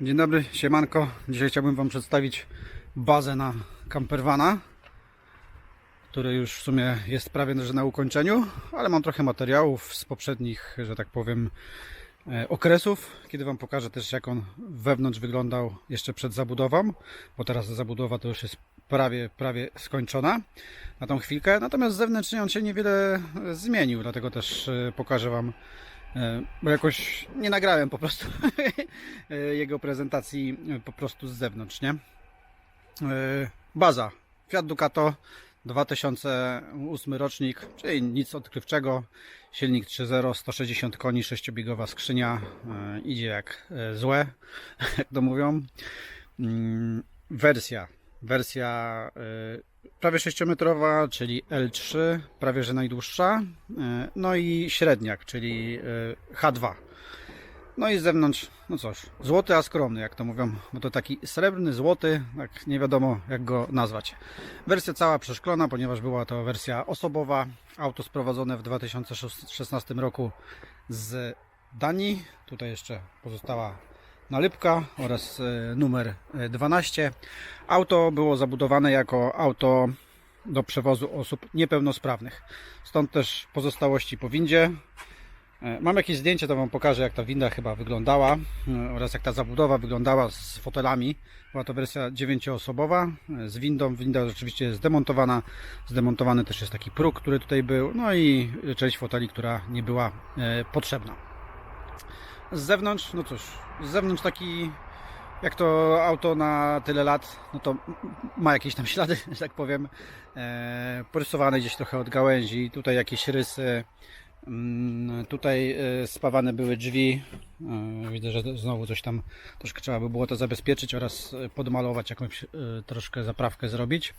Dzień dobry, siemanko. Dzisiaj chciałbym Wam przedstawić bazę na campervana, który już w sumie jest prawie że na ukończeniu, ale mam trochę materiałów z poprzednich, że tak powiem, e, okresów, kiedy Wam pokażę też jak on wewnątrz wyglądał jeszcze przed zabudową, bo teraz zabudowa to już jest prawie, prawie skończona na tą chwilkę, natomiast zewnętrznie on się niewiele zmienił, dlatego też e, pokażę Wam bo jakoś nie nagrałem po prostu e, jego prezentacji e, po prostu z zewnątrz, nie? E, Baza Fiat Ducato 2008 rocznik, czyli nic odkrywczego. Silnik 3.0, 160 koni, 6-biegowa skrzynia. E, Idzie jak e, złe, jak to mówią. Mm, Wersja. Wersja e, prawie 6-metrowa, czyli L3, prawie że najdłuższa. E, No i średniak, czyli e, H2. No i z zewnątrz, no cóż, złoty, a skromny, jak to mówią, bo to taki srebrny, złoty, tak nie wiadomo jak go nazwać. Wersja cała przeszklona, ponieważ była to wersja osobowa, auto sprowadzone w 2016 roku z Danii. Tutaj jeszcze pozostała nalepka oraz e, numer e, 12. Auto było zabudowane jako auto do przewozu osób niepełnosprawnych. Stąd też pozostałości po windzie. E, Mam jakieś zdjęcie, to Wam pokażę, jak ta winda chyba wyglądała e, oraz jak ta zabudowa wyglądała z fotelami. Była to wersja dziewięcioosobowa e, z windą. Winda rzeczywiście jest zdemontowana. Zdemontowany też jest taki próg, który tutaj był. No i część foteli, która nie była e, potrzebna. Z zewnątrz, no cóż, z zewnątrz taki jak to auto na tyle lat, no to ma jakieś tam ślady, że tak powiem, e, porysowane gdzieś trochę od gałęzi, tutaj jakieś rysy, tutaj e, spawane były drzwi, e, widzę, że znowu coś tam troszkę trzeba by było to zabezpieczyć oraz e, podmalować, jakąś troszkę zaprawkę zrobić.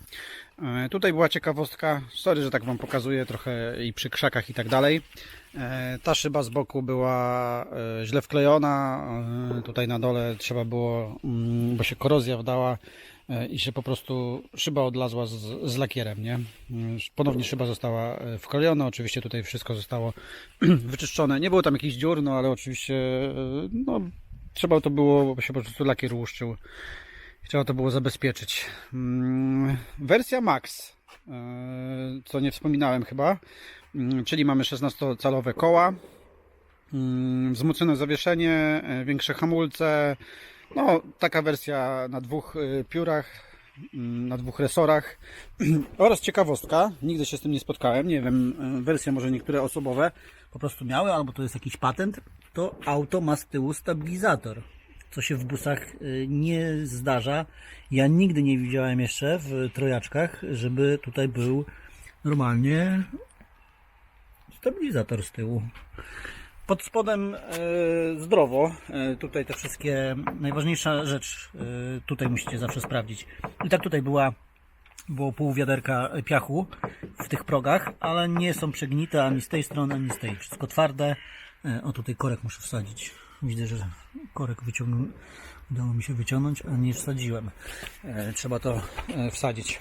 Tutaj była ciekawostka, sorry, że tak Wam pokazuję, trochę i przy krzakach i tak dalej. Ta szyba z boku była źle wklejona. Tutaj na dole trzeba było, mm, bo się korozja wdała i się po prostu szyba odlazła z, z lakierem, nie? Ponownie szyba została e, wklejona. Oczywiście tutaj wszystko zostało wyczyszczone. Nie było tam jakichś dziur, no ale oczywiście e, no, trzeba to było, bo się po prostu lakier łuszczył. Trzeba to było zabezpieczyć. Mm, Wersja Max, e, co nie wspominałem chyba, Mm, czyli mamy 16-calowe koła, mm, wzmocnione zawieszenie, e, większe hamulce. No, taka wersja na dwóch e, piórach, mm, na dwóch resorach. Oraz ciekawostka, nigdy się z tym nie spotkałem, nie wiem, e, wersje może niektóre osobowe po prostu miały, albo to jest jakiś patent, to auto ma z tyłu stabilizator, co się w busach y, nie zdarza. Ja nigdy nie widziałem jeszcze w trojaczkach, żeby tutaj był normalnie stabilizator z tyłu. Pod spodem e, zdrowo. E, tutaj te wszystkie, najważniejsza rzecz, e, tutaj musicie zawsze sprawdzić. I tak tutaj była, było pół wiaderka piachu w tych progach, ale nie są przegnite ani z tej strony, ani z tej. Wszystko twarde. O tutaj korek muszę wsadzić. Widzę, że korek wyciągnął, udało mi się wyciągnąć, a nie wsadziłem. Trzeba to wsadzić.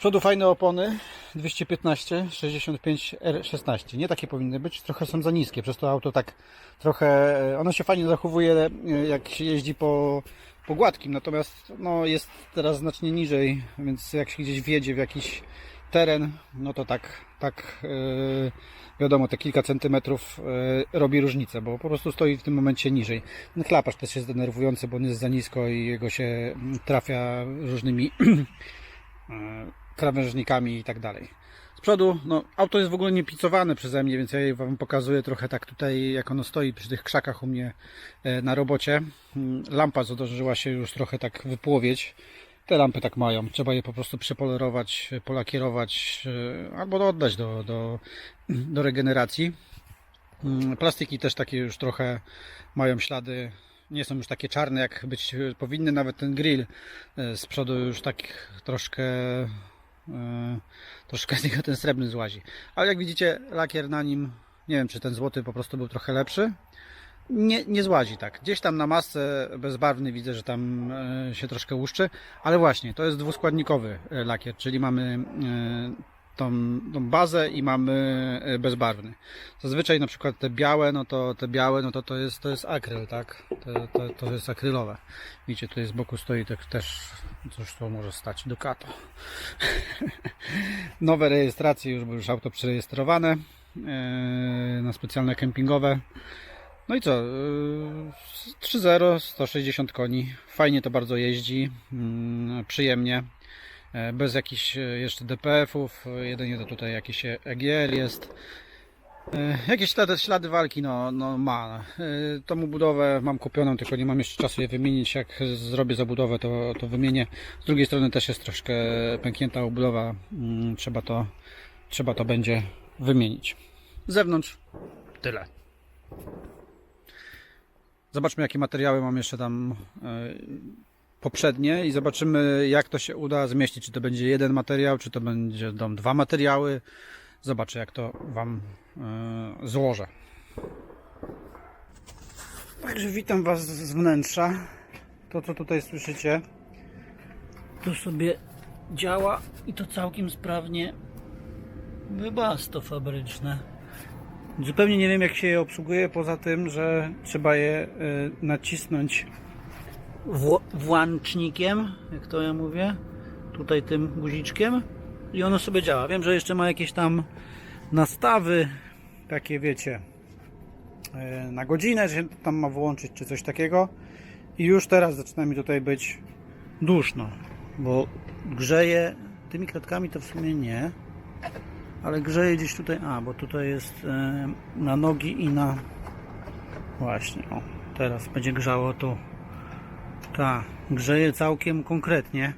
E, przodu fajne opony 215 65 R16. Nie takie powinny być, trochę są za niskie. Przez to auto tak trochę. Ono się fajnie zachowuje, e, jak się jeździ po, po gładkim, natomiast no, jest teraz znacznie niżej, więc jak się gdzieś wjedzie w jakiś teren, no to tak, tak e, wiadomo, te kilka centymetrów e, robi różnicę, bo po prostu stoi w tym momencie niżej. Ten też jest denerwujący, bo on jest za nisko i jego się trafia różnymi e, krawężnikami i tak dalej. Z przodu, no, auto jest w ogóle nie picowane przeze mnie, więc ja je Wam pokazuję trochę tak tutaj, jak ono stoi przy tych krzakach u mnie e, na robocie. Mm, Lampa zdążyła się już trochę tak wypłowieć. Te lampy tak mają. Trzeba je po prostu przepolerować, polakierować e, albo oddać do, do, do regeneracji. Mm, Plastiki też takie już trochę mają ślady. Nie są już takie czarne, jak być powinny. Nawet ten grill e, z przodu już tak troszkę troszkę z niego ten srebrny złazi. Ale jak widzicie, lakier na nim, nie wiem czy ten złoty po prostu był trochę lepszy. Nie, nie złazi tak. Gdzieś tam na masce bezbarwny widzę, że tam e, się troszkę łuszczy, ale właśnie to jest dwuskładnikowy e, lakier, czyli mamy e, tą, tą bazę i mamy e, bezbarwny. Zazwyczaj na przykład te białe, no to te białe, no to to jest, to jest akryl, tak? To, to, to jest akrylowe. Widzicie, tutaj z boku stoi tak też coś tu może stać, Ducato. Nowe rejestracje już, bo już auto przerejestrowane e, na specjalne kempingowe. No i co? yy, 3.0, 160 koni. Fajnie to bardzo jeździ, mm, przyjemnie. E, Bez jakichś e, jeszcze DPF-ów, e, jedynie to tutaj jakiś EGR jest. Jakieś ślady, ślady walki no, no ma. Tą budowę mam kupioną, tylko nie mam jeszcze czasu je wymienić. Jak zrobię zabudowę, to, to wymienię. Z drugiej strony też jest troszkę pęknięta obudowa. Mm, Trzeba to, trzeba to będzie wymienić. Z zewnątrz tyle. Zobaczmy, jakie materiały mam jeszcze tam poprzednie i zobaczymy, jak to się uda zmieścić. Czy to będzie jeden materiał, czy to będzie dom dwa materiały. Zobaczę, jak to Wam e, złożę. Także witam Was z wnętrza. To, co tutaj słyszycie, to sobie działa i to całkiem sprawnie. Wybasto fabryczne. Zupełnie nie wiem jak się je obsługuje, poza tym, że trzeba je y, nacisnąć włącznikiem, jak to ja mówię, tutaj tym guziczkiem. I ono sobie działa. Wiem, że jeszcze ma jakieś tam nastawy, takie wiecie, y, na godzinę, że się tam ma włączyć czy coś takiego. I już teraz zaczyna mi tutaj być duszno, bo grzeje tymi kratkami to w sumie nie, ale grzeje gdzieś tutaj, a bo tutaj jest e, na nogi i na właśnie, o teraz będzie grzało tu tak, grzeje całkiem konkretnie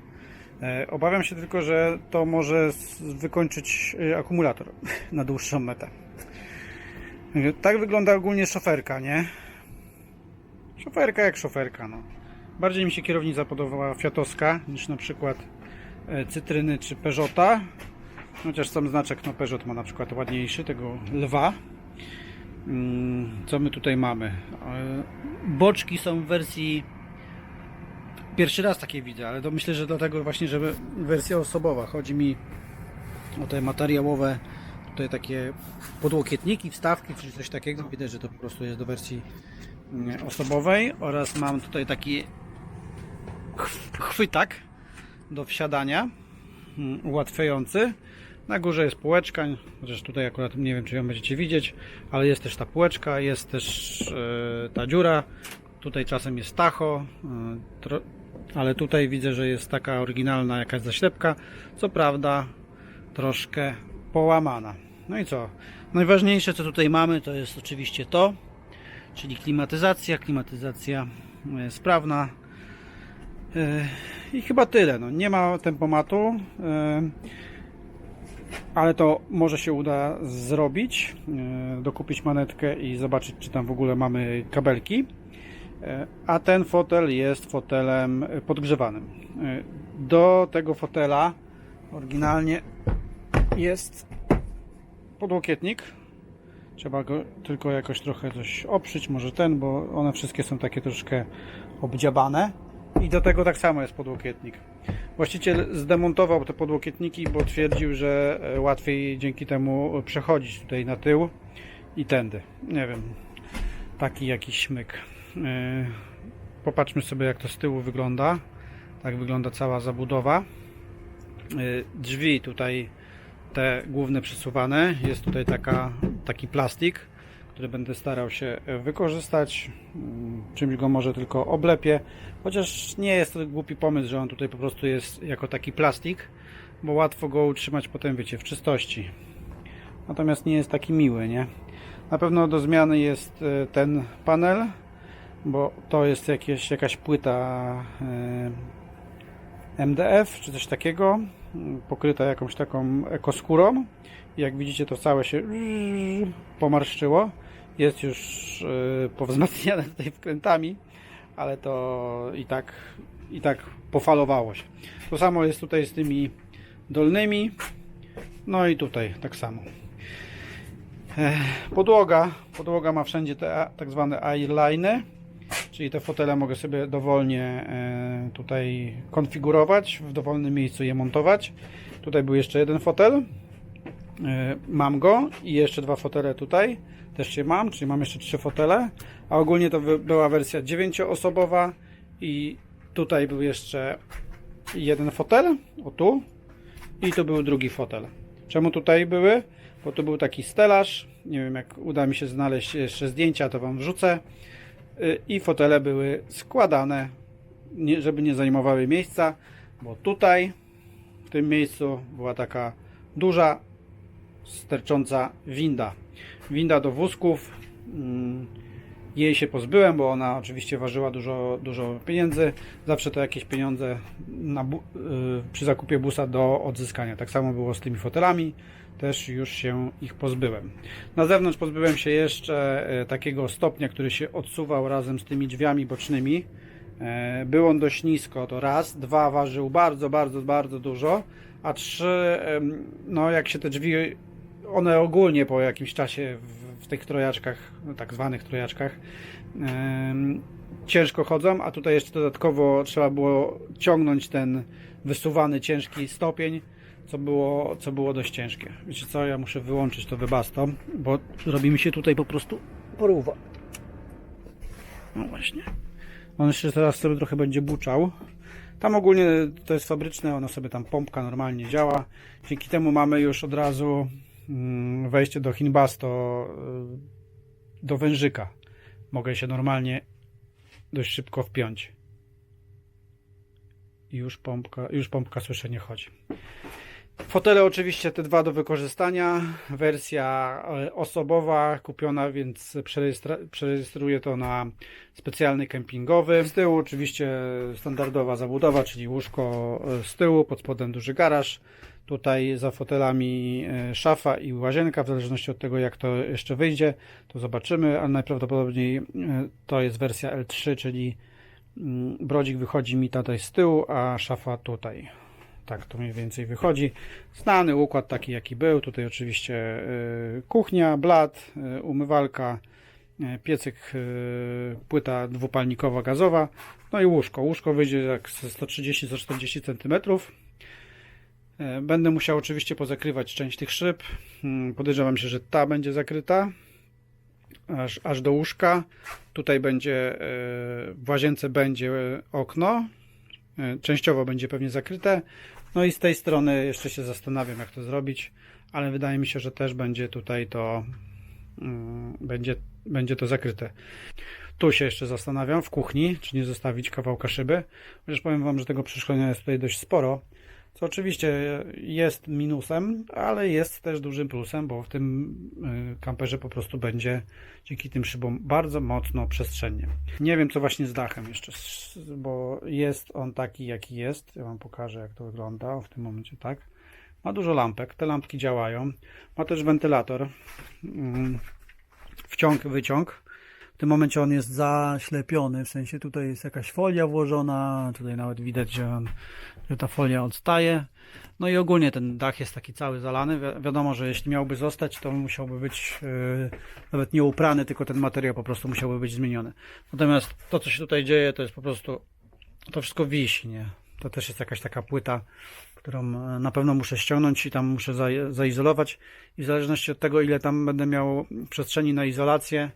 e, obawiam się tylko, że to może wykończyć e, akumulator na dłuższą metę E, tak wygląda ogólnie szoferka, nie? szoferka jak szoferka, no bardziej mi się kierownica podobała Fiatowska niż na przykład Cytryny czy Peugeota Chociaż sam znaczek no Peugeot ma na przykład ładniejszy, tego lwa. Mm, Co my tutaj mamy? Boczki są w wersji. Pierwszy raz takie widzę, ale to myślę, że dlatego właśnie, że wersja osobowa. Chodzi mi o te materiałowe, tutaj takie podłokietniki, wstawki czy coś takiego. Widać, że to po prostu jest do wersji mm, osobowej. Oraz mam tutaj taki chw- chwytak do wsiadania mm, ułatwiający. Na górze jest półeczka, chociaż tutaj akurat nie wiem, czy ją będziecie widzieć, ale jest też ta półeczka, jest też e, ta dziura. Tutaj czasem jest tacho, e, ale tutaj widzę, że jest taka oryginalna jakaś zaślepka. Co prawda, troszkę połamana. No i co? Najważniejsze, co tutaj mamy, to jest oczywiście to, czyli klimatyzacja. Klimatyzacja e, sprawna. E, I chyba tyle. No, nie ma tempomatu. e, ale to może się uda zrobić, dokupić manetkę i zobaczyć, czy tam w ogóle mamy kabelki. E, A ten fotel jest fotelem podgrzewanym. E, Do tego fotela oryginalnie jest podłokietnik. Trzeba go tylko jakoś trochę coś oprzeć, może ten, bo one wszystkie są takie troszkę obdziabane. I do tego tak samo jest podłokietnik. Właściciel zdemontował te podłokietniki, bo twierdził, że e, łatwiej dzięki temu przechodzić tutaj na tył i tędy. Nie wiem, taki jakiś śmyk. E, Popatrzmy sobie, jak to z tyłu wygląda. Tak wygląda cała zabudowa. E, Drzwi tutaj, te główne przesuwane. Jest tutaj taka, taki plastik, który będę starał się wykorzystać. Mm, Czymś go może tylko oblepię. Chociaż nie jest to głupi pomysł, że on tutaj po prostu jest jako taki plastik, bo łatwo go utrzymać potem, wiecie, w czystości. Natomiast nie jest taki miły, nie? Na pewno do zmiany jest e, ten panel, bo to jest jakieś, jakaś płyta e, MDF czy coś takiego, pokryta jakąś taką ekoskórą. Jak widzicie, to całe się pomarszczyło. Jest już e, powzmacniane tutaj wkrętami ale to i tak, i tak pofalowało się. To samo jest tutaj z tymi dolnymi, no i tutaj tak samo. E, Podłoga, podłoga ma wszędzie te tak zwane airliny, czyli te fotele mogę sobie dowolnie e, tutaj konfigurować, w dowolnym miejscu je montować. Tutaj był jeszcze jeden fotel, E, Mam go i jeszcze dwa fotele tutaj. Też się mam, czyli mam jeszcze trzy fotele. A ogólnie to była wersja dziewięcioosobowa i tutaj był jeszcze jeden fotel, o tu, i tu był drugi fotel. Czemu tutaj były? Bo tu był taki stelaż. Nie wiem, jak uda mi się znaleźć jeszcze zdjęcia, to Wam wrzucę. Y, I fotele były składane, żeby nie zajmowały miejsca, bo tutaj, w tym miejscu, była taka duża, stercząca winda. Winda do wózków. Mm, Jej się pozbyłem, bo ona oczywiście ważyła dużo, dużo pieniędzy. Zawsze to jakieś pieniądze na, y, przy zakupie busa do odzyskania. Tak samo było z tymi fotelami. Też już się ich pozbyłem. Na zewnątrz pozbyłem się jeszcze e, takiego stopnia, który się odsuwał razem z tymi drzwiami bocznymi. E, Był on dość nisko, to raz. Dwa, ważył bardzo, bardzo, bardzo dużo. A trzy, no jak się te drzwi, one ogólnie po jakimś czasie w, w tych trojaczkach, no, tak zwanych trojaczkach, ciężko chodzą, a tutaj jeszcze dodatkowo trzeba było ciągnąć ten wysuwany, ciężki stopień, co było, co było dość ciężkie. Wiecie co, ja muszę wyłączyć to wybasto, bo robi mi się tutaj po prostu porówa. No właśnie. On jeszcze teraz sobie trochę będzie buczał. Tam ogólnie to jest fabryczne, ona sobie tam pompka normalnie działa. Dzięki temu mamy już od razu mm, wejście do Hinbasto, y, do wężyka. Mogę się normalnie dość szybko wpiąć. I już pompka, już pompka słyszę nie chodzi. Fotele oczywiście te dwa do wykorzystania. Wersja e, osobowa kupiona, więc przerejestruję to na specjalny kempingowy. Z tyłu oczywiście standardowa zabudowa, czyli łóżko e, z tyłu, pod spodem duży garaż. Tutaj za fotelami e, szafa i łazienka, w zależności od tego jak to jeszcze wyjdzie, to zobaczymy, ale najprawdopodobniej to jest wersja L3, czyli mm, brodzik wychodzi mi tutaj z tyłu, a szafa tutaj. Tak to mniej więcej wychodzi. Znany układ taki jaki był. Tutaj oczywiście y, kuchnia, blat, y, umywalka, y, piecyk, płyta dwupalnikowa gazowa, no i łóżko. Łóżko wyjdzie jak ze 130-140 cm. Będę musiał oczywiście pozakrywać część tych szyb. Mm, Podejrzewam się, że ta będzie zakryta aż, aż do łóżka. Tutaj będzie w łazience będzie okno. Y, Częściowo będzie pewnie zakryte. No i z tej strony jeszcze się zastanawiam, jak to zrobić, ale wydaje mi się, że też będzie tutaj to mm, będzie, będzie to zakryte. Tu się jeszcze zastanawiam w kuchni, czy nie zostawić kawałka szyby. Chociaż powiem Wam, że tego przeszkolenia jest tutaj dość sporo. Co oczywiście jest minusem, ale jest też dużym plusem, bo w tym y, kamperze po prostu będzie dzięki tym szybom bardzo mocno przestrzennie. Nie wiem co właśnie z dachem jeszcze, bo jest on taki jaki jest. Ja Wam pokażę jak to wygląda w tym momencie, tak. Ma dużo lampek, te lampki działają. Ma też wentylator. Mm, Wciąg, wyciąg. Tym momencie on jest zaślepiony, w sensie tutaj jest jakaś folia włożona, tutaj nawet widać, że, on, że ta folia odstaje. No i ogólnie ten dach jest taki cały zalany. Wi- wiadomo, że jeśli miałby zostać, to musiałby być yy, nawet nie uprany, tylko ten materiał po prostu musiałby być zmieniony. Natomiast to, co się tutaj dzieje, to jest po prostu, to wszystko wisi, nie? To też jest jakaś taka płyta, którą e, na pewno muszę ściągnąć i tam muszę za, zaizolować. I w zależności od tego, ile tam będę miał przestrzeni na izolację,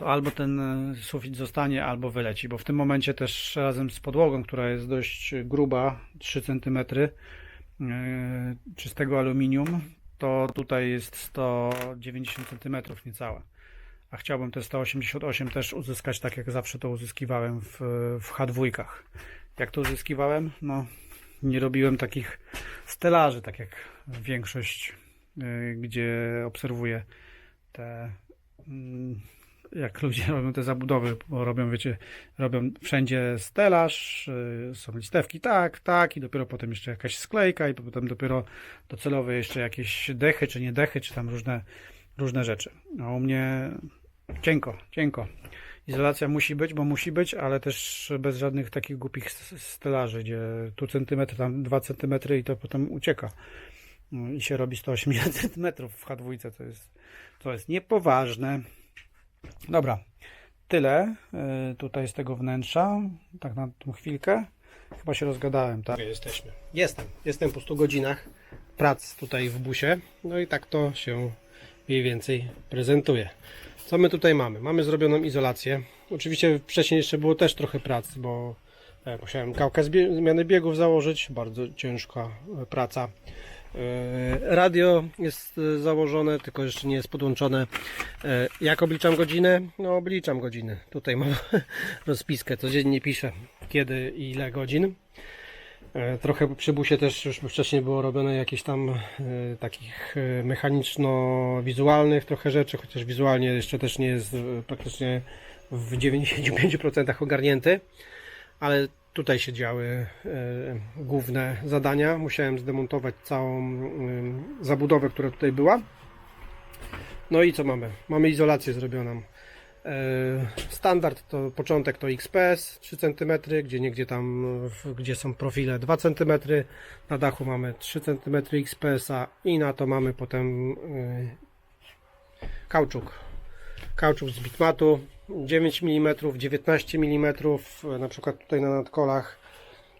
to albo ten e, sufit zostanie, albo wyleci, bo w tym momencie też razem z podłogą, która jest dość gruba, 3 cm e, czystego aluminium, to tutaj jest 190 cm niecałe. A chciałbym te 188 też uzyskać tak jak zawsze to uzyskiwałem w, w H2. Jak to uzyskiwałem? No, nie robiłem takich stelaży, tak jak większość, y, gdzie obserwuję te mm, jak ludzie robią te zabudowy, bo robią, wiecie, robią wszędzie stelaż, y, są listewki, tak, tak, i dopiero potem jeszcze jakaś sklejka, i potem dopiero docelowe jeszcze jakieś dechy, czy nie dechy, czy tam różne, różne rzeczy. A u mnie cienko, cienko. Izolacja musi być, bo musi być, ale też bez żadnych takich głupich stelaży, gdzie tu centymetr, tam dwa centymetry i to potem ucieka. No I się robi 180 centymetrów w H2, to jest, to jest niepoważne. Dobra, tyle y, tutaj z tego wnętrza. Tak na tą chwilkę. Chyba się rozgadałem, tak? Jesteśmy. Jestem. Jestem po 100 godzinach. prac tutaj w busie. No i tak to się mniej więcej prezentuje. Co my tutaj mamy? Mamy zrobioną izolację. Oczywiście wcześniej jeszcze było też trochę prac, bo e, musiałem kałkę zmiany biegów założyć. Bardzo ciężka e, praca. E, Radio jest e, założone, tylko jeszcze nie jest podłączone. E, Jak obliczam godziny? No obliczam godziny. Tutaj mam rozpiskę, codziennie piszę kiedy i ile godzin. Trochę przy busie też już wcześniej było robione jakieś tam takich mechaniczno-wizualnych trochę rzeczy, chociaż wizualnie jeszcze też nie jest praktycznie w 95% ogarnięty, ale tutaj się działy e, główne zadania. Musiałem zdemontować całą e, zabudowę, która tutaj była. No i co mamy? Mamy izolację zrobioną. E, Standard to początek to XPS 3 cm, gdzie niegdzie tam, gdzie są profile 2 cm. Na dachu mamy 3 cm XPS-a i na to mamy potem kauczuk. Kauczuk z bitmatu 9 mm, 19 mm, na przykład tutaj na nadkolach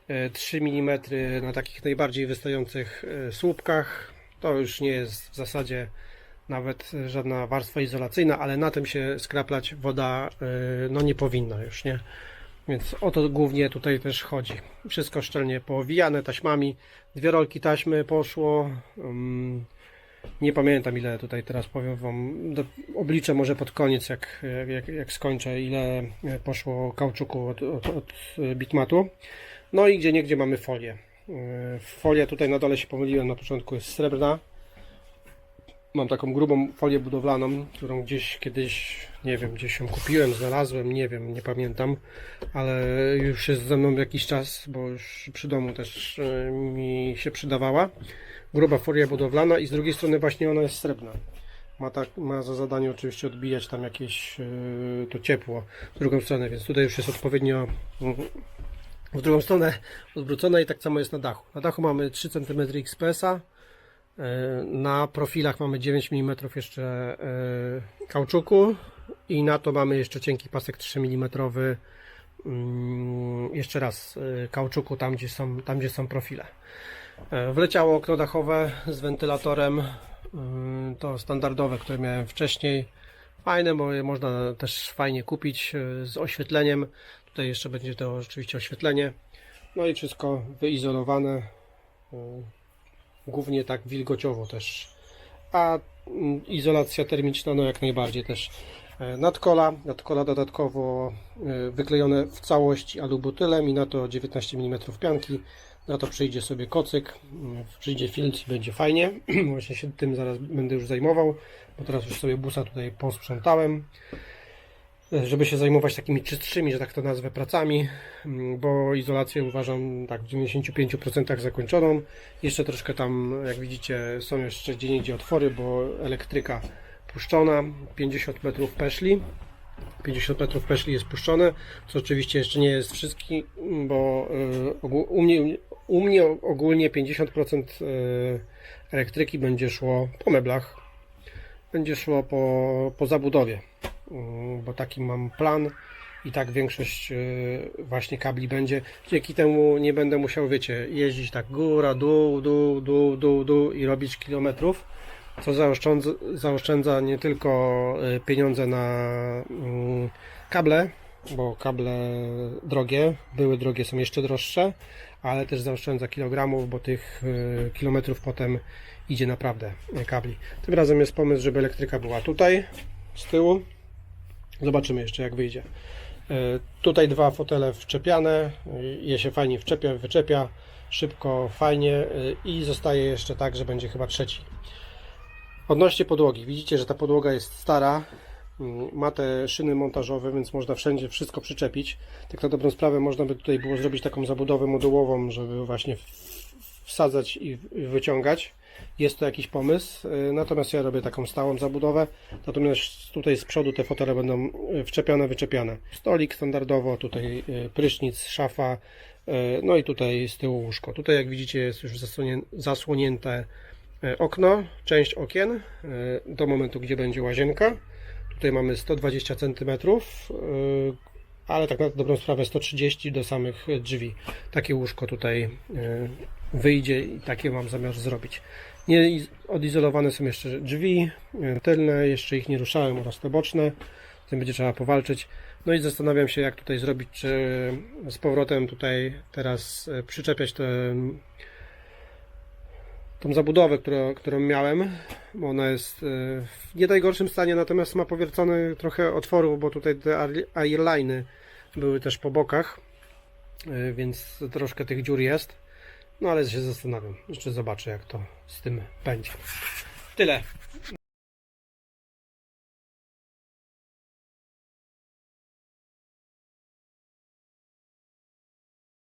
e, 3 mm na takich najbardziej wystających e, słupkach. To już nie jest w zasadzie nawet żadna warstwa izolacyjna, ale na tym się skraplać woda y, no nie powinna już, nie? Więc o to głównie tutaj też chodzi. Wszystko szczelnie powijane taśmami. Dwie rolki taśmy poszło. Ym, nie pamiętam ile tutaj teraz powiem wam. Do, obliczę może pod koniec jak, jak, jak skończę ile poszło kauczuku od, od, od bitmatu. No i gdzie niegdzie mamy folię. Y, Folia tutaj na dole się pomyliłem na początku jest srebrna. Mam taką grubą folię budowlaną, którą gdzieś kiedyś, nie wiem, gdzieś ją kupiłem, znalazłem, nie wiem, nie pamiętam, ale już jest ze mną jakiś czas, bo już przy domu też e, mi się przydawała. Gruba folia budowlana i z drugiej strony właśnie ona jest srebrna. Ma, tak, ma za zadanie oczywiście odbijać tam jakieś e, to ciepło w drugą stronę, więc tutaj już jest odpowiednio mm, w drugą stronę odwrócone i tak samo jest na dachu. Na dachu mamy 3 cm XPS-a, Na profilach mamy 9 mm jeszcze e, kauczuku i na to mamy jeszcze cienki pasek 3 mm jeszcze raz e, kauczuku tam gdzie są, tam, gdzie są profile. E, Wleciało okno dachowe z wentylatorem, to standardowe, które miałem wcześniej. Fajne, bo je można też fajnie kupić e, z oświetleniem. Tutaj jeszcze będzie to oczywiście oświetlenie. No i wszystko wyizolowane. Głównie tak wilgociowo też. A mm, izolacja termiczna, no jak najbardziej też. E, Nadkola, nadkola dodatkowo e, wyklejone w całości alubutylem i na to 19 mm pianki. Na to przyjdzie sobie kocyk, mm, przyjdzie filtr i będzie fajnie. Właśnie się tym zaraz będę już zajmował, bo teraz już sobie busa tutaj posprzątałem żeby się zajmować takimi czystszymi, że tak to nazwę, pracami, mm, bo izolację uważam tak w 95% zakończoną. Jeszcze troszkę tam, jak widzicie, są jeszcze gdzie niegdzie otwory, bo elektryka puszczona, 50 metrów peszli. 50 metrów peszli jest puszczone, co oczywiście jeszcze nie jest wszystki, bo ogó- u mnie, u mnie ogólnie 50% y, elektryki będzie szło po meblach, będzie szło po, po zabudowie. Mm, bo taki mam plan i tak większość y, właśnie kabli będzie. Dzięki temu nie będę musiał, wiecie, jeździć tak góra, dół, dół, dół, dół, dół i robić kilometrów, co zaoszczędza, zaoszczędza nie tylko y, pieniądze na mm, kable, bo kable drogie, były drogie, są jeszcze droższe, ale też zaoszczędza kilogramów, bo tych y, kilometrów potem idzie naprawdę kabli. Tym razem jest pomysł, żeby elektryka była tutaj, z tyłu, Zobaczymy jeszcze jak wyjdzie. E, Tutaj dwa fotele wczepiane, je się fajnie wczepia, wyczepia, szybko, fajnie e, i zostaje jeszcze tak, że będzie chyba trzeci. Odnośnie podłogi, widzicie, że ta podłoga jest stara, mm, ma te szyny montażowe, więc można wszędzie wszystko przyczepić. Tak na dobrą sprawę można by tutaj było zrobić taką zabudowę modułową, żeby właśnie wsadzać i wyciągać. Jest to jakiś pomysł, y, natomiast ja robię taką stałą zabudowę. Natomiast tutaj z przodu te fotele będą y, wczepiane, wyczepiane. Stolik standardowo, tutaj y, prysznic, szafa, no i tutaj z tyłu łóżko. Tutaj jak widzicie jest już zasłonięte okno, część okien do momentu, gdzie będzie łazienka. Tutaj mamy 120 cm, ale tak na dobrą sprawę 130 do samych drzwi. Takie łóżko tutaj wyjdzie i takie mam zamiar zrobić. Nie iz- odizolowane są jeszcze drzwi tylne, jeszcze ich nie ruszałem oraz te boczne. Z tym będzie trzeba powalczyć. No i zastanawiam się jak tutaj zrobić, czy z powrotem tutaj teraz e, przyczepiać te tą zabudowę, którą, którą miałem, bo ona jest e, w nie najgorszym stanie, natomiast ma powiercone trochę otworów, bo tutaj te airliny były też po bokach, e, więc troszkę tych dziur jest. No ale się zastanawiam, jeszcze zobaczę jak to z tym będzie. Tyle.